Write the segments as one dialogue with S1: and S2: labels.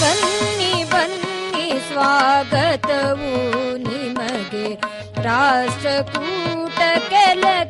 S1: ಬನ್ನಿ ಬನ್ನಿ ಸ್ವಾಗತವು ನಿಮಗೆ ರಾಷ್ಟ್ರಕೂಟ ಕೆಲಕೆ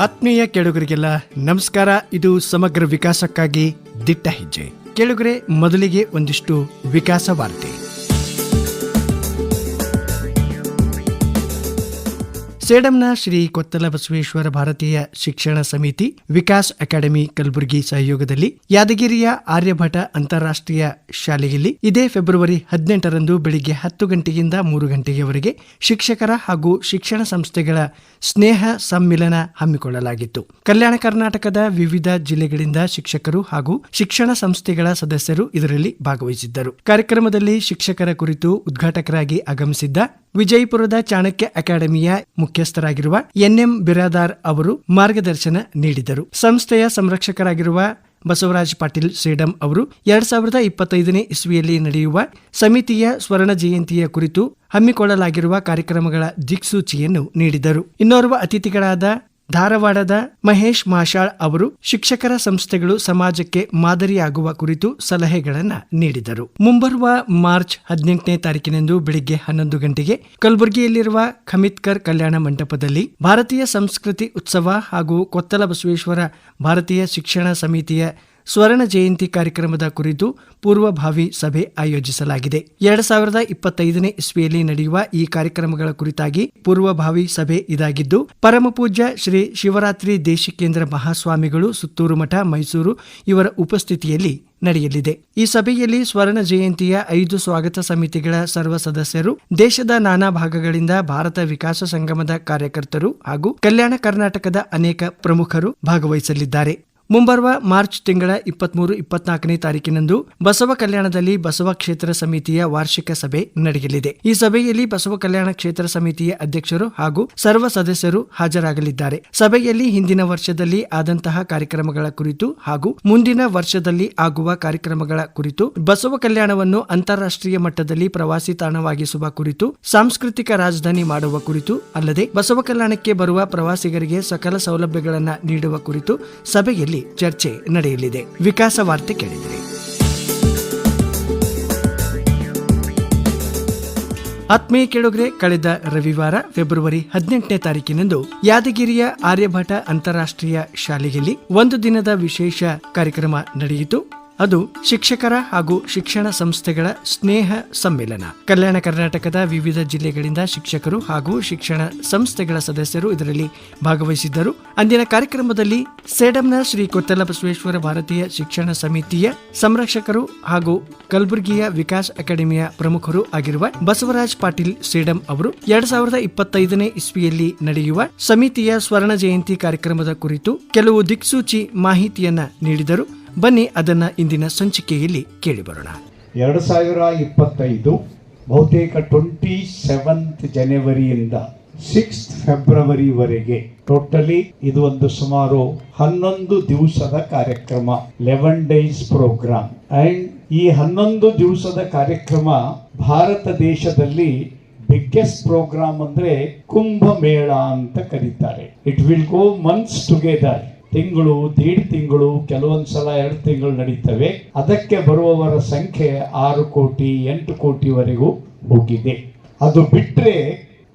S2: ಆತ್ಮೀಯ ಕೆಳುಗರಿಗೆಲ್ಲ ನಮಸ್ಕಾರ. ಇದು ಸಮಗ್ರ ವಿಕಾಸಕ್ಕಾಗಿ ದಿಟ್ಟ ಹೆಜ್ಜೆ. ಕೆಳುಗರೆ ಮೊದಲಿಗೆ ಒಂದಿಷ್ಟು ವಿಕಾಸ ವಾರ್ತೆ. ಸೇಡಂನ ಶ್ರೀ ಕೊತ್ತಲ ಬಸವೇಶ್ವರ ಭಾರತೀಯ ಶಿಕ್ಷಣ ಸಮಿತಿ, ವಿಕಾಸ್ ಅಕಾಡೆಮಿ ಕಲಬುರಗಿ ಸಹಯೋಗದಲ್ಲಿ ಯಾದಗಿರಿಯ ಆರ್ಯಭಟ ಅಂತಾರಾಷ್ಟ್ರೀಯ ಶಾಲೆಯಲ್ಲಿ ಇದೇ ಫೆಬ್ರವರಿ ಹದಿನೆಂಟರಂದು ಬೆಳಿಗ್ಗೆ ಹತ್ತು ಗಂಟೆಯಿಂದ ಮೂರು ಗಂಟೆಯವರೆಗೆ ಶಿಕ್ಷಕರ ಹಾಗೂ ಶಿಕ್ಷಣ ಸಂಸ್ಥೆಗಳ ಸ್ನೇಹ ಸಮ್ಮಿಲನ ಹಮ್ಮಿಕೊಳ್ಳಲಾಗಿತ್ತು. ಕಲ್ಯಾಣ ಕರ್ನಾಟಕದ ವಿವಿಧ ಜಿಲ್ಲೆಗಳಿಂದ ಶಿಕ್ಷಕರು ಹಾಗೂ ಶಿಕ್ಷಣ ಸಂಸ್ಥೆಗಳ ಸದಸ್ಯರು ಇದರಲ್ಲಿ ಭಾಗವಹಿಸಿದ್ದರು. ಕಾರ್ಯಕ್ರಮದಲ್ಲಿ ಶಿಕ್ಷಕರ ಕುರಿತು ಉದ್ಘಾಟಕರಾಗಿ ಆಗಮಿಸಿದ್ದ ವಿಜಯಪುರದ ಚಾಣಕ್ಯ ಅಕಾಡೆಮಿಯ ಮುಖ್ಯಸ್ಥರಾಗಿರುವ ಎನ್ಎಂ ಬಿರಾದಾರ್ ಅವರು ಮಾರ್ಗದರ್ಶನ ನೀಡಿದರು. ಸಂಸ್ಥೆಯ ಸಂರಕ್ಷಕರಾಗಿರುವ ಬಸವರಾಜ್ ಪಾಟೀಲ್ ಸೇಡಂ ಅವರು ಎರಡ್ ಸಾವಿರದ ಇಪ್ಪತ್ತೈದನೇ ಇಸ್ವಿಯಲ್ಲಿ ನಡೆಯುವ ಸಮಿತಿಯ ಸ್ವರ್ಣ ಜಯಂತಿಯ ಕುರಿತು ಹಮ್ಮಿಕೊಳ್ಳಲಾಗಿರುವ ಕಾರ್ಯಕ್ರಮಗಳ ದಿಕ್ಸೂಚಿಯನ್ನು ನೀಡಿದರು. ಇನ್ನೋರ್ವ ಅತಿಥಿಗಳಾದ ಧಾರವಾಡದ ಮಹೇಶ್ ಮಾಷಾಳ್ ಅವರು ಶಿಕ್ಷಕರ ಸಂಸ್ಥೆಗಳು ಸಮಾಜಕ್ಕೆ ಮಾದರಿಯಾಗುವ ಕುರಿತು ಸಲಹೆಗಳನ್ನು ನೀಡಿದರು. ಮುಂಬರುವ ಮಾರ್ಚ್ ಹದಿನೆಂಟನೇ ತಾರೀಕಿನಂದು ಬೆಳಿಗ್ಗೆ ಹನ್ನೊಂದು ಗಂಟೆಗೆ ಕಲಬುರಗಿಯಲ್ಲಿರುವ ಖಮಿತ್ಕರ್ ಕಲ್ಯಾಣ ಮಂಟಪದಲ್ಲಿ ಭಾರತೀಯ ಸಂಸ್ಕೃತಿ ಉತ್ಸವ ಹಾಗೂ ಕೊತ್ತಲ ಬಸವೇಶ್ವರ ಭಾರತೀಯ ಶಿಕ್ಷಣ ಸಮಿತಿಯ ಸ್ವರ್ಣ ಜಯಂತಿ ಕಾರ್ಯಕ್ರಮದ ಕುರಿತು ಪೂರ್ವಭಾವಿ ಸಭೆ ಆಯೋಜಿಸಲಾಗಿದೆ. ಎರಡ್ ಸಾವಿರದ ಇಪ್ಪತ್ತೈದನೇ ಇಸ್ವಿಯಲ್ಲಿ ನಡೆಯುವ ಈ ಕಾರ್ಯಕ್ರಮಗಳ ಕುರಿತಾಗಿ ಪೂರ್ವಭಾವಿ ಸಭೆ ಇದಾಗಿದ್ದು ಪರಮಪೂಜ್ಯ ಶ್ರೀ ಶಿವರಾತ್ರಿ ದೇಶಿಕೇಂದ್ರ ಮಹಾಸ್ವಾಮಿಗಳು ಸುತ್ತೂರು ಮಠ, ಮೈಸೂರು ಇವರ ಉಪಸ್ಥಿತಿಯಲ್ಲಿ ನಡೆಯಲಿದೆ. ಈ ಸಭೆಯಲ್ಲಿ ಸ್ವರ್ಣ ಜಯಂತಿಯ ಐದು ಸ್ವಾಗತ ಸಮಿತಿಗಳ ಸರ್ವ ಸದಸ್ಯರು, ದೇಶದ ನಾನಾ ಭಾಗಗಳಿಂದ ಭಾರತ ವಿಕಾಸ ಸಂಗಮದ ಕಾರ್ಯಕರ್ತರು ಹಾಗೂ ಕಲ್ಯಾಣ ಕರ್ನಾಟಕದ ಅನೇಕ ಪ್ರಮುಖರು ಭಾಗವಹಿಸಲಿದ್ದಾರೆ. ಮುಂಬರುವ ಮಾರ್ಚ್ ತಿಂಗಳ ಇಪ್ಪತ್ಮೂರು, ಇಪ್ಪತ್ನಾಲ್ಕನೇ ತಾರೀಕಿನಂದು ಬಸವ ಕಲ್ಯಾಣದಲ್ಲಿ ಬಸವ ಕ್ಷೇತ್ರ ಸಮಿತಿಯ ವಾರ್ಷಿಕ ಸಭೆ ನಡೆಯಲಿದೆ. ಈ ಸಭೆಯಲ್ಲಿ ಬಸವ ಕಲ್ಯಾಣ ಕ್ಷೇತ್ರ ಸಮಿತಿಯ ಅಧ್ಯಕ್ಷರು ಹಾಗೂ ಸರ್ವ ಸದಸ್ಯರು ಹಾಜರಾಗಲಿದ್ದಾರೆ. ಸಭೆಯಲ್ಲಿ ಹಿಂದಿನ ವರ್ಷದಲ್ಲಿ ಆದಂತಹ ಕಾರ್ಯಕ್ರಮಗಳ ಕುರಿತು ಹಾಗೂ ಮುಂದಿನ ವರ್ಷದಲ್ಲಿ ಆಗುವ ಕಾರ್ಯಕ್ರಮಗಳ ಕುರಿತು ಬಸವ ಕಲ್ಯಾಣವನ್ನು ಅಂತಾರಾಷ್ಟ್ರೀಯ ಮಟ್ಟದಲ್ಲಿ ಪ್ರವಾಸಿ ತಾಣವಾಗಿಸುವ ಕುರಿತು, ಸಾಂಸ್ಕೃತಿಕ ರಾಜಧಾನಿ ಮಾಡುವ ಕುರಿತು ಅಲ್ಲದೆ ಬಸವ ಕಲ್ಯಾಣಕ್ಕೆ ಬರುವ ಪ್ರವಾಸಿಗರಿಗೆ ಸಕಲ ಸೌಲಭ್ಯಗಳನ್ನು ನೀಡುವ ಕುರಿತು ಸಭೆಯಲ್ಲಿ ಚರ್ಚೆ ನಡೆಯಲಿದೆ. ವಿಕಾಸ ವಾರ್ತೆ ಕೇಳಿದ್ರಿ. ಆತ್ಮೀಯ ಕೇಳುಗರೆ, ಕಳೆದ ರವಿವಾರ, ಫೆಬ್ರವರಿ ಹದಿನೆಂಟನೇ ತಾರೀಕಿನಂದು ಯಾದಗಿರಿಯ ಆರ್ಯಭಟ ಅಂತಾರಾಷ್ಟ್ರೀಯ ಶಾಲೆಯಲ್ಲಿ ಒಂದು ದಿನದ ವಿಶೇಷ ಕಾರ್ಯಕ್ರಮ ನಡೆಯಿತು. ಅದು ಶಿಕ್ಷಕರ ಹಾಗೂ ಶಿಕ್ಷಣ ಸಂಸ್ಥೆಗಳ ಸ್ನೇಹ ಸಮ್ಮೇಳನ ಕಲ್ಯಾಣ ಕರ್ನಾಟಕದ ವಿವಿಧ ಜಿಲ್ಲೆಗಳಿಂದ ಶಿಕ್ಷಕರು ಹಾಗೂ ಶಿಕ್ಷಣ ಸಂಸ್ಥೆಗಳ ಸದಸ್ಯರು ಇದರಲ್ಲಿ ಭಾಗವಹಿಸಿದ್ದರು. ಅಂದಿನ ಕಾರ್ಯಕ್ರಮದಲ್ಲಿ ಸೇಡಂನ ಶ್ರೀ ಕೊತ್ತಲ ಬಸವೇಶ್ವರ ಭಾರತೀಯ ಶಿಕ್ಷಣ ಸಮಿತಿಯ ಸಂರಕ್ಷಕರು ಹಾಗೂ ಕಲಬುರಗಿಯ ವಿಕಾಸ್ ಅಕಾಡೆಮಿಯ ಪ್ರಮುಖರು ಆಗಿರುವ ಬಸವರಾಜ್ ಪಾಟೀಲ್ ಸೇಡಂ ಅವರು ಎರಡ್ ಸಾವಿರದ ಇಪ್ಪತ್ತೈದನೇ ಇಸ್ವಿಯಲ್ಲಿ ನಡೆಯುವ ಸಮಿತಿಯ ಸ್ವರ್ಣ ಜಯಂತಿ ಕಾರ್ಯಕ್ರಮದ ಕುರಿತು ಕೆಲವು ದಿಕ್ಸೂಚಿ ಮಾಹಿತಿಯನ್ನ ನೀಡಿದರು. ಬನ್ನಿ ಅದನ್ನು ಇಂದಿನ ಸಂಚಿಕೆಯಲ್ಲಿ ಕೇಳಿಬರೋಣ.
S3: ಎರಡು ಸಾವಿರ ಇಪ್ಪತ್ತೈದು ಬಹುತೇಕ ಟ್ವೆಂಟಿ ಸೆವೆಂತ್ ಜನವರಿಯಿಂದ ಸಿಕ್ಸ್ ಫೆಬ್ರವರಿವರೆಗೆ ಟೋಟಲಿ ಇದು ಒಂದು ಸುಮಾರು ಹನ್ನೊಂದು ದಿವಸದ ಕಾರ್ಯಕ್ರಮ ಲೆವೆನ್ ಡೇಸ್ ಪ್ರೋಗ್ರಾಮ್ ಅಂಡ್ ಈ ಹನ್ನೊಂದು ದಿವಸದ ಕಾರ್ಯಕ್ರಮ ಭಾರತ ದೇಶದಲ್ಲಿ ಬಿಗ್ಗೆಸ್ಟ್ ಪ್ರೋಗ್ರಾಮ್ ಅಂದ್ರೆ ಕುಂಭ ಮೇಳ ಅಂತ ಕರೀತಾರೆ. It will go months together ತಿಂಗಳು, ದೇಡ್ ತಿಂಗಳು ಕೆಲವೊಂದು ಸಲ ಎರಡು ತಿಂಗಳು ನಡೀತವೆ. ಅದಕ್ಕೆ ಬರುವವರ ಸಂಖ್ಯೆ ಆರು ಕೋಟಿ, ಎಂಟು ಕೋಟಿವರೆಗೂ ಹೋಗಿದೆ. ಅದು ಬಿಟ್ಟರೆ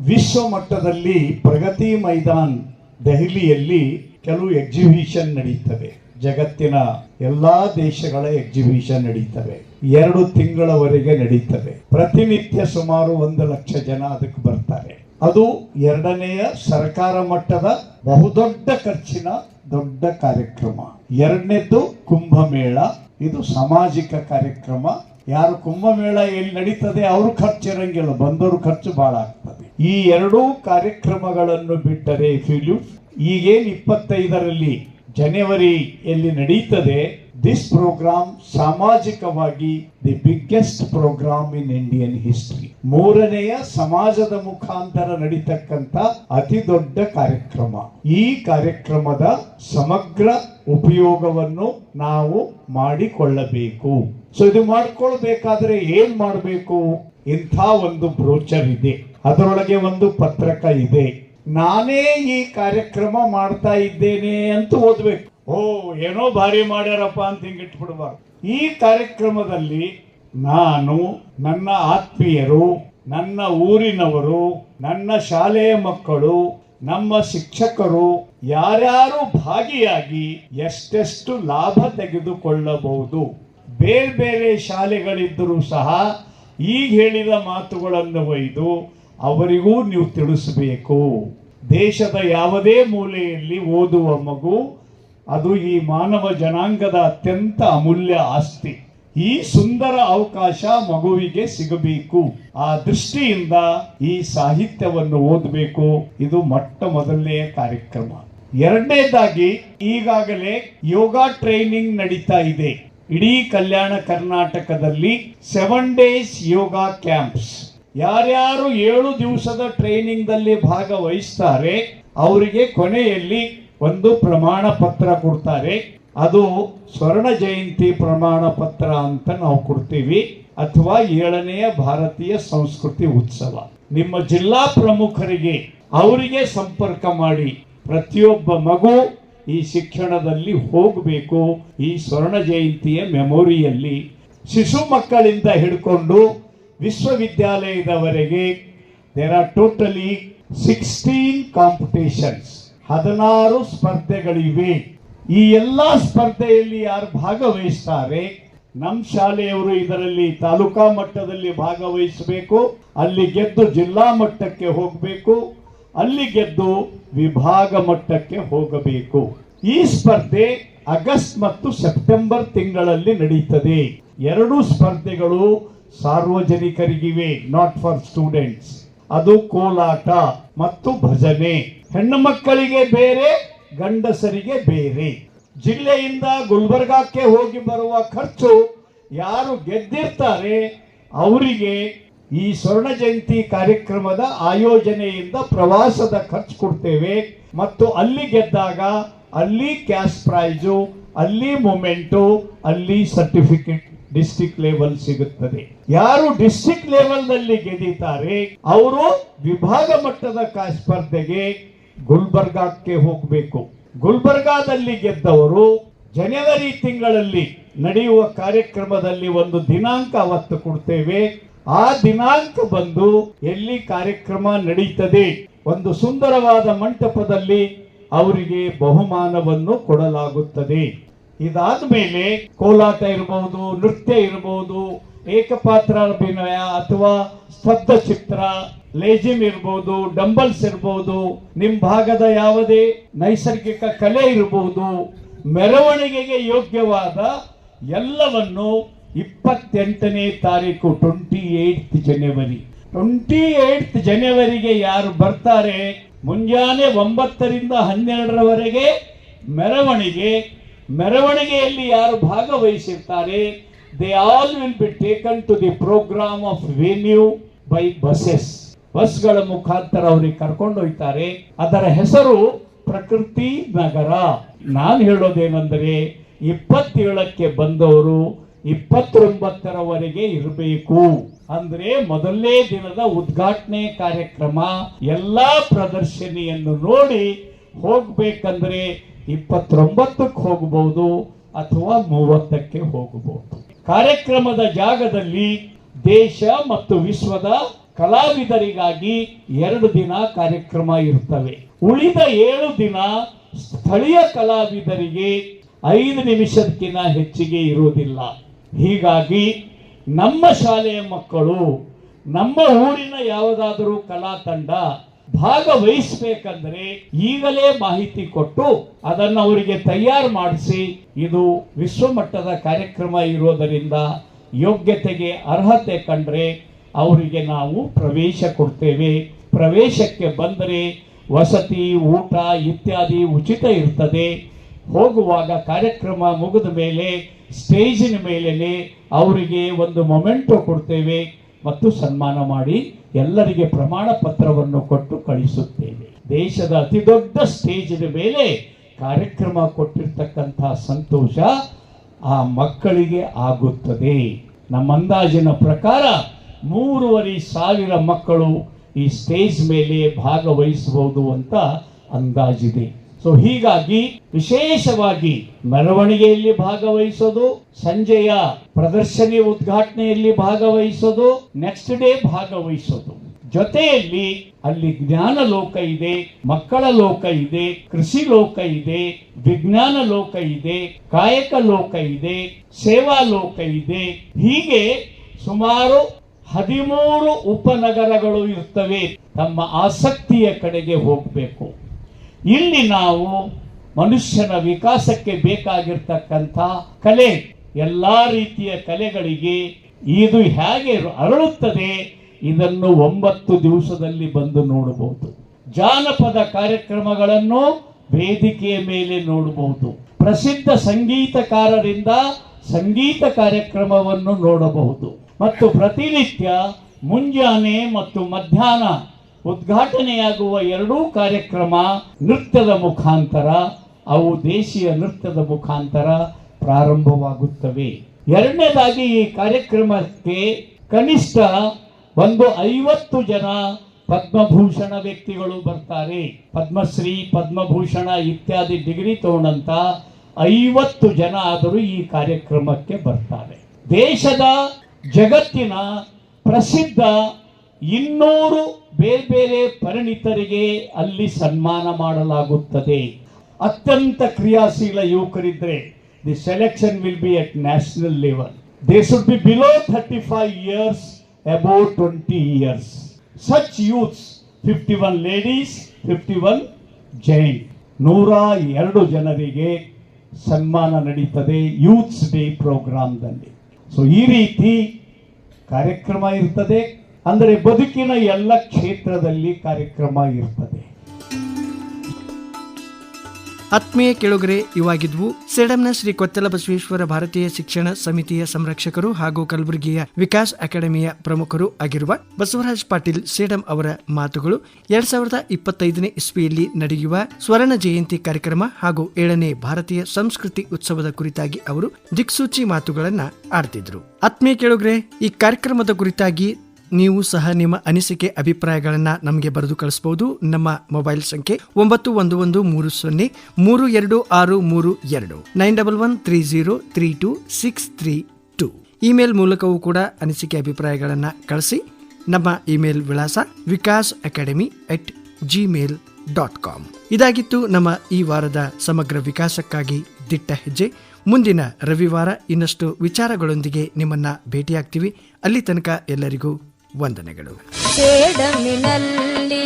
S3: ವಿಶ್ವ ಮಟ್ಟದಲ್ಲಿ ಪ್ರಗತಿ ಮೈದಾನ್ ದೆಹಲಿಯಲ್ಲಿ ಕೆಲವು ಎಕ್ಸಿಬಿಷನ್ ನಡೀತವೆ. ಜಗತ್ತಿನ ಎಲ್ಲಾ ದೇಶಗಳ ಎಕ್ಸಿಬಿಷನ್ ನಡೀತವೆ. ಎರಡು ತಿಂಗಳವರೆಗೆ ನಡೀತವೆ. ಪ್ರತಿನಿತ್ಯ ಸುಮಾರು ಒಂದು ಲಕ್ಷ ಜನ ಅದಕ್ಕೆ ಬರ್ತಾರೆ. ಅದು ಎರಡನೆಯ ಸರ್ಕಾರ ಮಟ್ಟದ ಬಹುದೊಡ್ಡ ಖರ್ಚಿನ ದೊಡ್ಡ ಕಾರ್ಯಕ್ರಮ. ಎರಡನೇದ್ದು ಕುಂಭಮೇಳ. ಇದು ಸಾಮಾಜಿಕ ಕಾರ್ಯಕ್ರಮ. ಯಾರು ಕುಂಭಮೇಳ ಎಲ್ಲಿ ನಡೀತದೆ ಅವರು ಖರ್ಚು ಇರಂಗಿಲ್ಲ, ಬಂದವರು ಖರ್ಚು ಬಹಳ ಆಗ್ತದೆ. ಈ ಎರಡೂ ಕಾರ್ಯಕ್ರಮಗಳನ್ನು ಬಿಟ್ಟರೆ ಫಿಲ್ಯೂ ಈಗೇನು ಇಪ್ಪತ್ತೈದರಲ್ಲಿ ಜನವರಿಯಲ್ಲಿ ನಡೀತದೆ ದಿಸ್ ಪ್ರೋಗ್ರಾಮ್ ಸಾಮಾಜಿಕವಾಗಿ the biggest programme in Indian history ಮೂರನೆಯ ಸಮಾಜದ ಮುಖಾಂತರ ನಡೀತಕ್ಕಂಥ ಅತಿ ದೊಡ್ಡ ಕಾರ್ಯಕ್ರಮ. ಈ ಕಾರ್ಯಕ್ರಮದ ಸಮಗ್ರ ಉಪಯೋಗವನ್ನು ನಾವು ಮಾಡಿಕೊಳ್ಳಬೇಕು. ಸೊ ಇದು ಮಾಡಿಕೊಳ್ಬೇಕಾದ್ರೆ ಏನ್ ಮಾಡಬೇಕು? ಇಂಥ ಒಂದು ಬ್ರೋಚರ್ ಇದೆ. ಅದರೊಳಗೆ ಒಂದು ಪತ್ರಕ ಇದೆ. ನಾನೇ ಈ ಕಾರ್ಯಕ್ರಮ ಮಾಡ್ತಾ ಇದ್ದೇನೆ ಅಂತ ಓದ್ಬೇಕು. ಓ, ಏನೋ ಭಾರಿ ಮಾಡ್ಯಾರಪ್ಪ ಅಂತ ಹಿಂಗೆ ಇಟ್ಬಿಡ್ಬಾರ್ದು. ಈ ಕಾರ್ಯಕ್ರಮದಲ್ಲಿ ನಾನು, ನನ್ನ ಆತ್ಮೀಯರು, ನನ್ನ ಊರಿನವರು, ನನ್ನ ಶಾಲೆಯ ಮಕ್ಕಳು, ನಮ್ಮ ಶಿಕ್ಷಕರು, ಯಾರ್ಯಾರು ಭಾಗಿಯಾಗಿ ಎಷ್ಟೆಷ್ಟು ಲಾಭ ತೆಗೆದುಕೊಳ್ಳಬಹುದು. ಬೇರೆ ಬೇರೆ ಶಾಲೆಗಳಿದ್ದರೂ ಸಹ ಈಗ ಹೇಳಿದ ಮಾತುಗಳನ್ನು ಒಯ್ದು ಅವರಿಗೂ ನೀವು ತಿಳಿಸಬೇಕು. ದೇಶದ ಯಾವುದೇ ಮೂಲೆಯಲ್ಲಿ ಓದುವ ಮಗು ಅದು ಈ ಮಾನವ ಜನಾಂಗದ ಅತ್ಯಂತ ಅಮೂಲ್ಯ ಆಸ್ತಿ. ಈ ಸುಂದರ ಅವಕಾಶ ಮಗುವಿಗೆ ಸಿಗಬೇಕು. ಆ ದೃಷ್ಟಿಯಿಂದ ಈ ಸಾಹಿತ್ಯವನ್ನು ಓದಬೇಕು. ಇದು ಮೊಟ್ಟ ಮೊದಲನೆಯ ಕಾರ್ಯಕ್ರಮ. ಎರಡನೇದಾಗಿ ಈಗಾಗಲೇ ಯೋಗ ಟ್ರೈನಿಂಗ್ ನಡೀತಾ ಇದೆ. ಇಡೀ ಕಲ್ಯಾಣ ಕರ್ನಾಟಕದಲ್ಲಿ ಸೆವೆನ್ ಡೇಸ್ ಯೋಗ ಕ್ಯಾಂಪ್ಸ್. ಯಾರ್ಯಾರು ಏಳು ದಿವಸದ ಟ್ರೈನಿಂಗ್ ದಲ್ಲಿ ಭಾಗವಹಿಸ್ತಾರೆ, ಅವರಿಗೆ ಕೊನೆಯಲ್ಲಿ ಒಂದು ಪ್ರಮಾಣ ಪತ್ರ ಕೊಡ್ತಾರೆ. ಅದು ಸ್ವರ್ಣ ಜಯಂತಿ ಪ್ರಮಾಣ ಪತ್ರ ಅಂತ ನಾವು ಕೊಡ್ತೀವಿ. ಅಥವಾ ಏಳನೆಯ ಭಾರತೀಯ ಸಂಸ್ಕೃತಿ ಉತ್ಸವ. ನಿಮ್ಮ ಜಿಲ್ಲಾ ಪ್ರಮುಖರಿಗೆ ಅವರಿಗೆ ಸಂಪರ್ಕ ಮಾಡಿ. ಪ್ರತಿಯೊಬ್ಬ ಮಗು ಈ ಶಿಕ್ಷಣದಲ್ಲಿ ಹೋಗಬೇಕು. ಈ ಸ್ವರ್ಣ ಜಯಂತಿಯ ಮೆಮೊರಿಯಲ್ಲಿ ಶಿಶು ಮಕ್ಕಳಿಂದ ಹಿಡ್ಕೊಂಡು ವಿಶ್ವವಿದ್ಯಾಲಯದವರೆಗೆ there are totally sixteen competitions ಹದಿನಾರು ಸ್ಪರ್ಧೆಗಳಿವೆ. ಈ ಎಲ್ಲಾ ಸ್ಪರ್ಧೆಯಲ್ಲಿ ಯಾರು ಭಾಗವಹಿಸ್ತಾರೆ? ನಮ್ಮ ಶಾಲೆಯವರು ಇದರಲ್ಲಿ ತಾಲೂಕಾ ಮಟ್ಟದಲ್ಲಿ ಭಾಗವಹಿಸಬೇಕು, ಅಲ್ಲಿ ಗೆದ್ದು ಜಿಲ್ಲಾ ಮಟ್ಟಕ್ಕೆ ಹೋಗಬೇಕು, ಅಲ್ಲಿ ಗೆದ್ದು ವಿಭಾಗ ಮಟ್ಟಕ್ಕೆ ಹೋಗಬೇಕು. ಈ ಸ್ಪರ್ಧೆ ಆಗಸ್ಟ್ ಮತ್ತು ಸೆಪ್ಟೆಂಬರ್ ತಿಂಗಳಲ್ಲಿ ನಡೀತದೆ. ಎರಡು ಸ್ಪರ್ಧೆಗಳು ಸಾರ್ವಜನಿಕರಿಗಿವೆ ನಾಟ್ ಫಾರ್ ಸ್ಟೂಡೆಂಟ್ಸ್ ಅದು ಕೋಲಾಟ ಮತ್ತು ಭಜನೆ. ಹೆಣ್ಣು ಮಕ್ಕಳಿಗೆ ಬೇರೆ, ಗಂಡಸರಿಗೆ ಬೇರೆ. ಜಿಲ್ಲೆಯಿಂದ ಗುಲ್ಬರ್ಗಾಕ್ಕೆ ಹೋಗಿ ಬರುವ ಖರ್ಚು ಯಾರು ಗೆದ್ದಿರ್ತಾರೆ, ಅವರಿಗೆ ಈ ಸ್ವರ್ಣ ಜಯಂತಿ ಕಾರ್ಯಕ್ರಮದ ಆಯೋಜನೆಯಿಂದ ಪ್ರವಾಸದ ಖರ್ಚು ಕೊಡ್ತೇವೆ. ಮತ್ತು ಅಲ್ಲಿ ಗೆದ್ದಾಗ ಅಲ್ಲಿ ಕ್ಯಾಶ್ ಪ್ರೈಜು, ಅಲ್ಲಿ ಮೊಮೆಂಟು, ಅಲ್ಲಿ ಸರ್ಟಿಫಿಕೇಟ್ ಡಿಸ್ಟಿಕ್ ಲೆವೆಲ್ ಸಿಗುತ್ತದೆ. ಯಾರು ಡಿಸ್ಟಿಕ್ ಲೆವೆಲ್ನಲ್ಲಿ ಗೆದ್ದಿದ್ದಾರೆ, ಅವರು ವಿಭಾಗ ಮಟ್ಟದ ಸ್ಪರ್ಧೆಗೆ ಗುಲ್ಬರ್ಗಾಕ್ಕೆ ಹೋಗಬೇಕು. ಗುಲ್ಬರ್ಗಾದಲ್ಲಿ ಗೆದ್ದವರು ಜನವರಿ ತಿಂಗಳಲ್ಲಿ ನಡೆಯುವ ಕಾರ್ಯಕ್ರಮದಲ್ಲಿ ಒಂದು ದಿನಾಂಕ ಅವತ್ತು ಕೊಡ್ತೇವೆ. ಆ ದಿನಾಂಕ ಬಂದು ಎಲ್ಲಿ ಕಾರ್ಯಕ್ರಮ ನಡೀತದೆ ಒಂದು ಸುಂದರವಾದ ಮಂಟಪದಲ್ಲಿ ಅವರಿಗೆ ಬಹುಮಾನವನ್ನು ಕೊಡಲಾಗುತ್ತದೆ. ಇದಾದ ಮೇಲೆ ಕೋಲಾಟ ಇರಬಹುದು ನೃತ್ಯ ಇರಬಹುದು ಏಕಪಾತ್ರ ಅಭಿನಯ ಅಥವಾ ಸ್ತಬ್ಧ ಚಿತ್ರ ಲೇಜಿಮ್ ಇರ್ಬೋದು, ಡಂಬಲ್ಸ್ ಇರ್ಬೋದು ನಿಮ್ಮ ಭಾಗದ ಯಾವುದೇ ನೈಸರ್ಗಿಕ ಕಲೆ ಇರಬಹುದು ಮೆರವಣಿಗೆಗೆ ಯೋಗ್ಯವಾದ ಎಲ್ಲವನ್ನು ಇಪ್ಪತ್ತೆಂಟನೇ ತಾರೀಕು twenty eight January. Twenty eight ಜನವರಿಗೆ ಯಾರು ಬರ್ತಾರೆ? ಮುಂಜಾನೆ ಒಂಬತ್ತರಿಂದ ಹನ್ನೆರಡರವರೆಗೆ ಮೆರವಣಿಗೆ. ಮೆರವಣಿಗೆಯಲ್ಲಿ ಯಾರು ಭಾಗವಹಿಸಿರ್ತಾರೆ? They all will be taken to the programme of venue by buses ಬಸ್ಗಳ ಮುಖಾಂತರ ಅವರಿಗೆ ಕರ್ಕೊಂಡು ಹೋಗ್ತಾರೆ ಅದರ ಹೆಸರು ಪ್ರಕೃತಿ ನಗರ. ನಾನು ಹೇಳೋದೇನೆಂದರೆ ಇಪ್ಪತ್ತೇಳಕ್ಕೆ ಬಂದವರು ಇಪ್ಪತ್ತೊಂಬತ್ತರವರೆಗೆ ಇರಬೇಕು. ಅಂದ್ರೆ ಮೊದಲನೇ ದಿನದ ಉದ್ಘಾಟನೆ ಕಾರ್ಯಕ್ರಮ, ಎಲ್ಲಾ ಪ್ರದರ್ಶನಿಯನ್ನು ನೋಡಿ ಹೋಗ್ಬೇಕಂದ್ರೆ ಇಪ್ಪತ್ತೊಂಬತ್ತಕ್ಕೆ ಹೋಗಬಹುದು ಅಥವಾ ಮೂವತ್ತಕ್ಕೆ ಹೋಗಬಹುದು ಕಾರ್ಯಕ್ರಮದ ಜಾಗದಲ್ಲಿ ದೇಶ ಮತ್ತು ವಿಶ್ವದ ಕಲಾವಿದರಿಗಾಗಿ ಎರಡು ದಿನ ಕಾರ್ಯಕ್ರಮ ಇರ್ತವೆ. ಉಳಿದ ಏಳು ದಿನ ಸ್ಥಳೀಯ ಕಲಾವಿದರಿಗೆ ಐದು ನಿಮಿಷಕ್ಕಿಂತ ಹೆಚ್ಚಿಗೆ ಇರುವುದಿಲ್ಲ. ಹೀಗಾಗಿ ನಮ್ಮ ಶಾಲೆಯ ಮಕ್ಕಳು, ನಮ್ಮ ಊರಿನ ಯಾವುದಾದರೂ ಕಲಾ ತಂಡ ಭಾಗವಹಿಸಬೇಕಂದ್ರೆ ಈಗಲೇ ಮಾಹಿತಿ ಕೊಟ್ಟು ಅದನ್ನು ಅವರಿಗೆ ತಯಾರು ಮಾಡಿಸಿ ಇದು ವಿಶ್ವಮಟ್ಟದ ಕಾರ್ಯಕ್ರಮ ಇರೋದರಿಂದ ಯೋಗ್ಯತೆಗೆ ಅರ್ಹತೆ ಕಂಡ್ರೆ ಅವರಿಗೆ ನಾವು ಪ್ರವೇಶ ಕೊಡ್ತೇವೆ. ಪ್ರವೇಶಕ್ಕೆ ಬಂದರೆ ವಸತಿ, ಊಟ ಇತ್ಯಾದಿ ಉಚಿತ ಇರ್ತದೆ. ಹೋಗುವಾಗ ಕಾರ್ಯಕ್ರಮ ಮುಗಿದ ಮೇಲೆ, ಸ್ಟೇಜಿನ ಮೇಲೆ ಅವರಿಗೆ ಒಂದು ಮೊಮೆಂಟೋ ಕೊಡ್ತೇವೆ ಮತ್ತು ಸನ್ಮಾನ ಮಾಡಿ ಎಲ್ಲರಿಗೆ ಪ್ರಮಾಣ ಪತ್ರವನ್ನು ಕೊಟ್ಟು ಕಳಿಸುತ್ತೇವೆ. ದೇಶದ ಅತಿ ದೊಡ್ಡ ಸ್ಟೇಜಿನ ಮೇಲೆ ಕಾರ್ಯಕ್ರಮ ಕೊಟ್ಟಿರ್ತಕ್ಕಂಥ ಸಂತೋಷ ಆ ಮಕ್ಕಳಿಗೆ ಆಗುತ್ತದೆ. ನಮ್ಮ ಅಂದಾಜಿನ ಪ್ರಕಾರ ಮೂರುವರೆ ಸಾವಿರ ಮಕ್ಕಳು ಈ ಸ್ಟೇಜ್ ಮೇಲೆ ಭಾಗವಹಿಸಬಹುದು ಅಂತ ಅಂದಾಜಿದೆ. ಸೊ ಹೀಗಾಗಿ ವಿಶೇಷವಾಗಿ ಮೆರವಣಿಗೆಯಲ್ಲಿ ಭಾಗವಹಿಸೋದು, ಸಂಜೆಯ ಪ್ರದರ್ಶನಿ ಉದ್ಘಾಟನೆಯಲ್ಲಿ ಭಾಗವಹಿಸೋದು ನೆಕ್ಸ್ಟ್ ಡೇ ಭಾಗವಹಿಸೋದು. ಜೊತೆಯಲ್ಲಿ ಅಲ್ಲಿ ಜ್ಞಾನ ಲೋಕ ಇದೆ, ಮಕ್ಕಳ ಲೋಕ ಇದೆ, ಕೃಷಿ ಲೋಕ ಇದೆ, ವಿಜ್ಞಾನ ಲೋಕ ಇದೆ, ಕಾಯಕ ಲೋಕ ಇದೆ, ಸೇವಾ ಲೋಕ ಇದೆ. ಹೀಗೆ ಸುಮಾರು ಹದಿಮೂರು ಉಪನಗರಗಳು ಇರ್ತವೆ, ತಮ್ಮ ಆಸಕ್ತಿಯ ಕಡೆಗೆ ಹೋಗಬೇಕು. ಇಲ್ಲಿ ನಾವು ಮನುಷ್ಯನ ವಿಕಾಸಕ್ಕೆ ಬೇಕಾಗಿರ್ತಕ್ಕಂಥ ಕಲೆ, ಎಲ್ಲ ರೀತಿಯ ಕಲೆಗಳಿಗೆ ಇದು ಹೇಗೆ ಅರಳುತ್ತದೆ, ಇದನ್ನು ಒಂಬತ್ತು ದಿವಸದಲ್ಲಿ ಬಂದು ನೋಡಬಹುದು. ಜಾನಪದ ಕಾರ್ಯಕ್ರಮಗಳನ್ನು ವೇದಿಕೆಯ ಮೇಲೆ ನೋಡಬಹುದು. ಪ್ರಸಿದ್ಧ ಸಂಗೀತಕಾರರಿಂದ ಸಂಗೀತ ಕಾರ್ಯಕ್ರಮವನ್ನು ನೋಡಬಹುದು. ಮತ್ತು ಪ್ರತಿನಿತ್ಯ ಮುಂಜಾನೆ ಮತ್ತು ಮಧ್ಯಾಹ್ನ ಉದ್ಘಾಟನೆಯಾಗುವ ಎರಡೂ ಕಾರ್ಯಕ್ರಮ ನೃತ್ಯದ ಮುಖಾಂತರ, ಅವು ದೇಶೀಯ ನೃತ್ಯದ ಮುಖಾಂತರ ಪ್ರಾರಂಭವಾಗುತ್ತವೆ. ಎರಡನೇದಾಗಿ ಈ ಕಾರ್ಯಕ್ರಮಕ್ಕೆ ಕನಿಷ್ಠ ಒಂದು ಐವತ್ತು ಜನ ಪದ್ಮಭೂಷಣ ವ್ಯಕ್ತಿಗಳು ಬರ್ತಾರೆ. ಪದ್ಮಶ್ರೀ, ಪದ್ಮಭೂಷಣ ಇತ್ಯಾದಿ ಡಿಗ್ರಿ ತಗೊಂಡಂತ ಐವತ್ತು ಜನ ಆದರೂ ಈ ಕಾರ್ಯಕ್ರಮಕ್ಕೆ ಬರ್ತಾರೆ. ದೇಶದ ಜಗತ್ತಿನ ಪ್ರಸಿದ್ಧ ಇನ್ನೂರು ಬೇರೆ ಬೇರೆ ಪರಿಣಿತರಿಗೆ ಅಲ್ಲಿ ಸನ್ಮಾನ ಮಾಡಲಾಗುತ್ತದೆ. ಅತ್ಯಂತ ಕ್ರಿಯಾಶೀಲ ಯುವಕರಿದ್ರೆ the selection will be at national level they should be below thirty five years above twenty years such youths fifty one ladies fifty one gents ನೂರ ಎರಡು ಜನರಿಗೆ ಸನ್ಮಾನ ನಡೀತದೆ ಯೂತ್ಸ್ ಡೇ ಪ್ರೋಗ್ರಾಮ್ದಲ್ಲಿ ಸೊ ಈ ರೀತಿ ಕಾರ್ಯಕ್ರಮ ಇರ್ತದೆ. ಅಂದರೆ ಬದುಕಿನ ಎಲ್ಲ ಕ್ಷೇತ್ರದಲ್ಲಿ ಕಾರ್ಯಕ್ರಮ ಇರ್ತದೆ.
S2: ಆತ್ಮೀಯ ಕೆಳುಗರೆ, ಇವಾಗಿದ್ವು ಸೇಡಂನ ಶ್ರೀ ಕೊತ್ತಲ ಬಸವೇಶ್ವರ ಭಾರತೀಯ ಶಿಕ್ಷಣ ಸಮಿತಿಯ ಸಂರಕ್ಷಕರು ಹಾಗೂ ಕಲಬುರಗಿಯ ವಿಕಾಸ್ ಅಕಾಡೆಮಿಯ ಪ್ರಮುಖರು ಆಗಿರುವ ಬಸವರಾಜ್ ಪಾಟೀಲ್ ಸೇಡಂ ಅವರ ಮಾತುಗಳು ಎರಡ್ ಸಾವಿರದ ಇಪ್ಪತ್ತೈದನೇ ಇಸ್ವಿಯಲ್ಲಿ ನಡೆಯುವ ಸ್ವರ್ಣ ಜಯಂತಿ ಕಾರ್ಯಕ್ರಮ ಹಾಗೂ ಏಳನೇ ಭಾರತೀಯ ಸಂಸ್ಕೃತಿ ಉತ್ಸವದ ಕುರಿತಾಗಿ ಅವರು ದಿಕ್ಸೂಚಿ ಮಾತುಗಳನ್ನ ಆಡ್ತಿದ್ರು. ಆತ್ಮೀಯ ಕೆಳಗರೆ, ಈ ಕಾರ್ಯಕ್ರಮದ ಕುರಿತಾಗಿ ನೀವು ಸಹ ನಿಮ್ಮ ಅನಿಸಿಕೆ, ಅಭಿಪ್ರಾಯಗಳನ್ನು ನಮಗೆ ಬರೆದು ಕಳಿಸಬಹುದು ನಮ್ಮ ಮೊಬೈಲ್ ಸಂಖ್ಯೆ ಒಂಬತ್ತು ಒಂದು ಒಂದು ಮೂರು ಸೊನ್ನೆ ಮೂರು ಎರಡು ಆರು ಮೂರು ಎರಡು. Nine double one three zero three two six three two. Email ಮೂಲಕವೂ ಕೂಡ ಅನಿಸಿಕೆ, ಅಭಿಪ್ರಾಯಗಳನ್ನು ಕಳಿಸಿ. ನಮ್ಮ ಇಮೇಲ್ ವಿಳಾಸ Vikas academy at Gmail dot com. ಇದಾಗಿತ್ತು ನಮ್ಮ ಈ ವಾರದ ಸಮಗ್ರ ವಿಕಾಸಕ್ಕಾಗಿ ದಿಟ್ಟ ಹೆಜ್ಜೆ. ಮುಂದಿನ ರವಿವಾರ ಇನ್ನಷ್ಟು ವಿಚಾರಗಳೊಂದಿಗೆ ನಿಮ್ಮನ್ನ ಭೇಟಿಯಾಗ್ತೀವಿ. ಅಲ್ಲಿ ತನಕ ಎಲ್ಲರಿಗೂ ವಂದನೆಗಳು.
S1: ಚೇಡಮಿನಲ್ಲಿ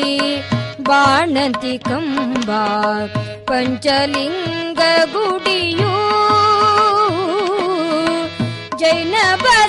S1: ಬಾಣಂತಿ ಕಂಬ ಪಂಚಲಿಂಗ ಗುಡಿಯು ಜೈನ ಬಸದಿ